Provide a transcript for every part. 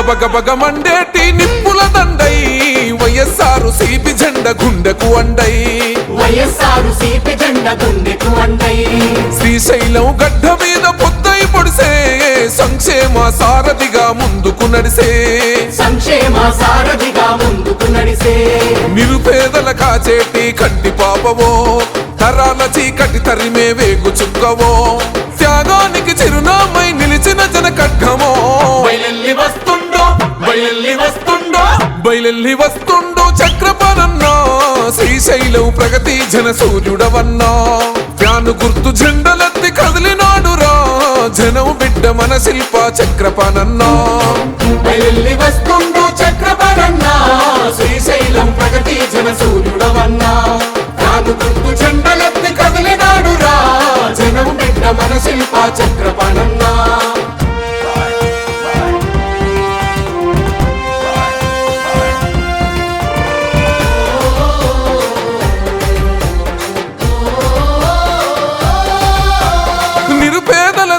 బగ బగ మండేటి నిప్పుల దండై. వైఎస్ఆర్ సిపి జెండ గుండెకు అండై. వైఎస్ఆర్ సిపి జెండ గుండెకు అండై. శ్రీశైలం గడ్డ మీద పొద్దై పొడిసే. సంక్షేమ సారథిగా ముందుకు నడిసే. సంక్షేమ సారథిగా ముందుకు నడిసే. నిరుపేదల కాచేటి కంటి పాపవో. తరాల చీకటి తరిమే వేగు చుక్కవో. త్యాగానికి చిరునామై నిలిచిన జన వస్తుండో బయలెల్లి వస్తుండో బయలెల్లి వస్తుండో చక్రపాలన్నా శ్రీశైలం ప్రగతి జన సూర్యుడవన్నా. జ్ఞాను గుర్తు జెండలెత్తి కదిలినాడురా జనం బిడ్డ మన శిల్ప చక్రపానన్నా బయలెల్లి వస్తుండో చక్రపాలన్నా శ్రీశైలం ప్రగతి జన సూర్యుడవన్నా. రాను గుర్తు జెండలెత్తి కదిలినాడురా జనం బిడ్డ మన శిల్ప చక్రపణన్నా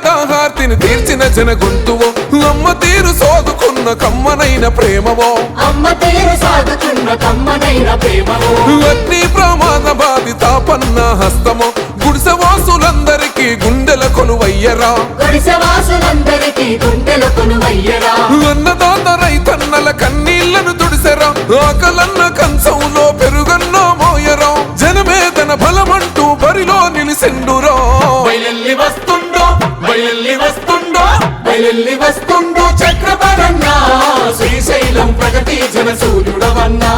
దాహార్తిని తీర్చిన జన గొంతువో అమ్మ తీరు సోదుకున్న కమ్మనైన ప్రేమవో. అమ్మ తీరు సాగుతున్న కమ్మనైన ప్రేమవు. అగ్ని ప్రమాద బాధిత పన్న హస్తమో గుడిసెవాసులందరికీ గుండెల కొలువయ్యరా. గుడిసెవాసులందరికీ గుండెల అన్నదాత రైతన్నల కన్నీళ్ళను తుడిసెరా ఆకలన్న కంచంలో పెరుగన్న మోయరా. జనమే తన బలమంటూ బరిలో నిలిసెండురా. వస్తుండో బయలెల్లి వస్తుండో బయలెల్లి వస్తుండో చక్రపరన్నా శ్రీశైలం ప్రగతి జన సూర్యుడవన్నా.